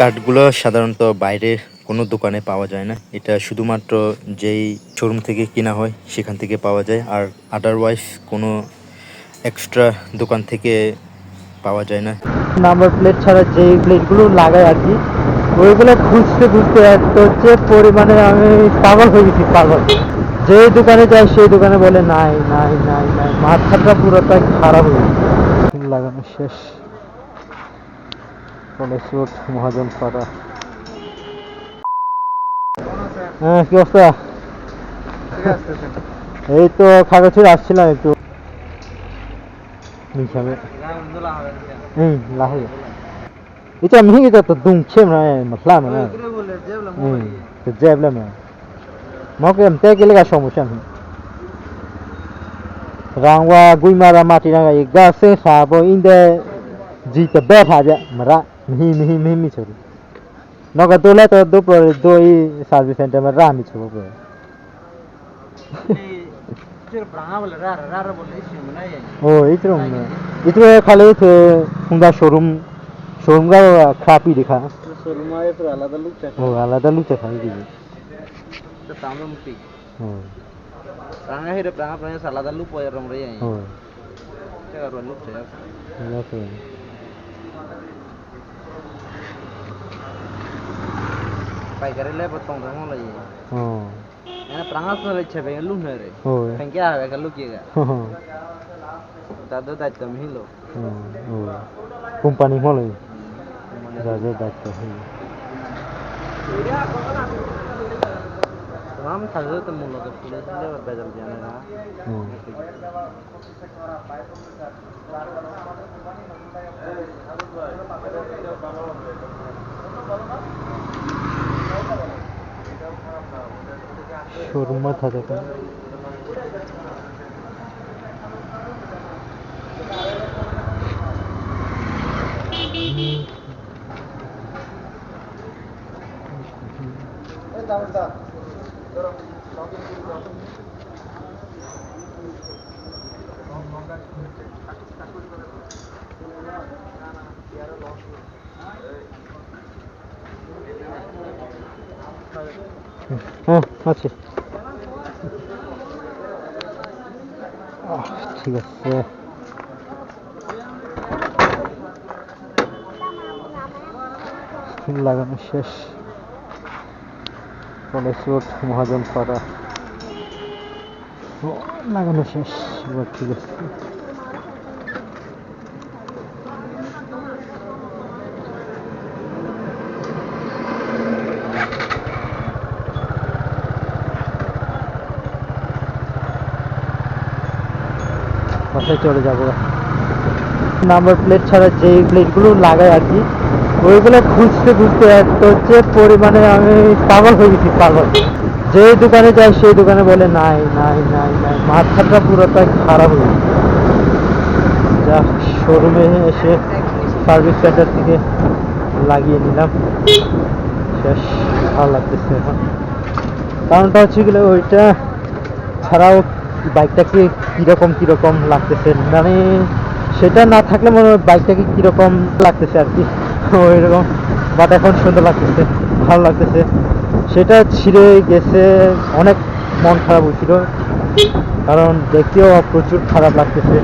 কাঠগুলো সাধারণত বাইরে কোনো দোকানে পাওয়া যায় না। এটা শুধুমাত্র যেই শোরুম থেকে কেনা হয় সেখান থেকে পাওয়া যায়। আর আদারওয়াইজ কোনো এক্সট্রা দোকান থেকে পাওয়া যায় না। নাম্বার প্লেট ছাড়া যেই প্লেটগুলো লাগায় আর কি, ওইগুলো খুঁজতে খুঁজতে এত হচ্ছে পরিমাণে আমি পাগল হয়ে গেছি, পাগল। যে দোকানে যাই সেই দোকানে বলে, নাই নাই নাই নাই, মাথাটা পুরোটাই খারাপ হয়ে লাগানো শেষ। ফটোশ্যুট মহাজন পাড়া হ্যাঁ কি অবস্থা এই তো ফাঁকা ছুড়ে আসছিলাম একটু মিশাবে এই লাহে এটা মিহি তো দুম খেম না মশলা না এই জেবলা না মকে আমতে গেলে গা সমস্যা নেই রাঙ্গা গুইমারা মাটি রাঙ্গা এই গাছে সাবো ইন্দে জিতে বেঠা যা মরা मिही मिही मिही मिचो नगर दो ले तो दो पर दो ही सर्विस सेंटर में रा मिचो बाबू इतर ब्रांगा बोले रा रा रा बोले इसी में ना ये ओ इतर में इतर खाली थे उनका शोरूम शोरूम का खापी दिखा शोरूम आए तो আলাদা লুক চাই ও আলাদা লুক চাই খালি দিবি তো তামরা মুক্তি হুম রাঙা হেরে প্রাঙা প্রাঙা আলাদা লুক পয়ারম রে আই হুম জায়গা লুক চাই আছে পাইকারি লে পতং রং লাই ও এনা প্রাঙ্গা তো লে ছে বেঙ্গা লুক নরে ও ফেঙ্কে আবে কা লুক ইয়েগা দাদা দায়িত্ব মিহিলো ও কোম্পানি হলো যাদের দায়িত্ব হলো রাম সাজে তো মূলত পুলিশ লে বেজাল জানে না ও शोरूम था देखा Thank you. হ্যাঁ আছে। ঠিক আছে। লাগানো শেষ। কলেজ মহাজন পাড়া লাগানো শেষ। এবার ঠিক আছে। বাসায় চলে যাব। নাম্বার প্লেট ছাড়া যে প্লেটগুলো লাগায় আর কি, ওইগুলো খুঁজতে খুঁজতে এত হচ্ছে পরিমাণে আমি পাগল হয়ে গেছি, পাগল। যে দোকানে যাই, সেই দোকানে বলে, নাই নাই নাই নাই, মাথাটা পুরোটাই খারাপ হয়ে গেছে। যা শোরুমে এসে সার্ভিস সেন্টার থেকে লাগিয়ে নিলাম। শেষ, ভালো লাগতেছে এখন। কারণটা হচ্ছে গেলে ওইটা ছাড়াও বাইকটাকে কীরকম কীরকম লাগতেছে? মানে সেটা না থাকলে মনে হয় বাইকটাকে কীরকম লাগতেছে আর কি। ওই রকম বাট এখন সুন্দর লাগতেছে, ভালো লাগতেছে। সেটা ছিঁড়ে গেছে, অনেক মন খারাপ হয়েছিল। কারণ দেখতেও প্রচুর খারাপ লাগতেছে।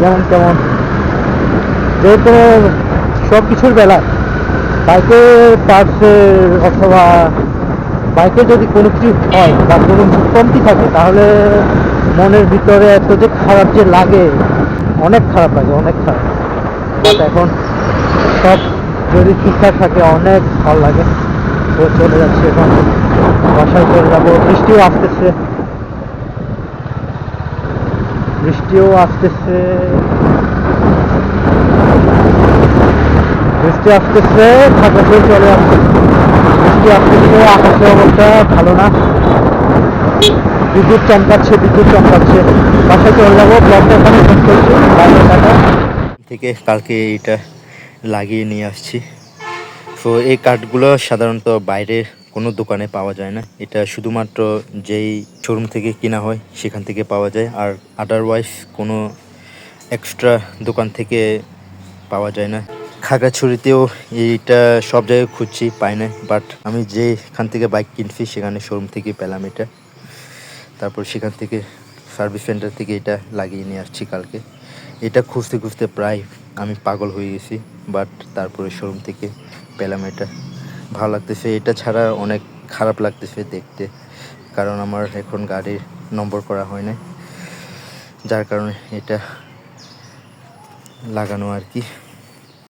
যেমন তেমন যেহেতু সব কিছুর বেলা, বাইকের পার্টসের অথবা বাইকে যদি কোনো কিছু হয় বা কোনো কমতি থাকে, তাহলে মনের ভিতরে এত যে খারাপ যে লাগে, অনেক খারাপ লাগে, অনেক খারাপ। এখন সব যদি ঠিকঠাক থাকে, অনেক ভালো লাগে। তো চলে যাচ্ছে এখন। বাসায় চলে যাব। বৃষ্টিও আসতেছে। বৃষ্টিও আসতেছে। বৃষ্টি আসতেছে ঠাকুর চলে আসছে বৃষ্টি আসতেছে, আকাশের অবস্থা ভালো না। বিদ্যুৎ চমকাচ্ছে বিদ্যুৎ চমকাচ্ছে। বাসায় চলে যাব, ব্লগটা এখানে শেষ করছি। থেকে। কালকে এটা লাগিয়ে নিয়ে আসছি। তো এই কাঠগুলো সাধারণত বাইরে কোনো দোকানে পাওয়া যায় না। এটা শুধুমাত্র যেই শোরুম থেকে কেনা হয়, সেখান থেকে পাওয়া যায়। আর আদারওয়াইজ কোনো এক্সট্রা দোকান থেকে পাওয়া যায় না। খাগড়াছড়িতেও এইটা সব জায়গায় খুঁজছি, পাই না বাট আমি যেখান থেকে বাইক কিনছি, সেখানে শোরুম থেকে পেলাম এটা। তারপর সেখান থেকে সার্ভিস সেন্টার থেকে এটা লাগিয়ে নিয়ে আসছি কালকে। এটা খুঁজতে খুঁজতে প্রায় আমি পাগল হয়ে গেছি বাট তারপরে শোরুম থেকে পেলাম এটা। ভালো লাগতেছে, এটা ছাড়া অনেক খারাপ লাগতেছে দেখতে, কারণ আমার এখন গাড়ির নম্বর করা হয় না যার কারণে এটা লাগানো আর কি।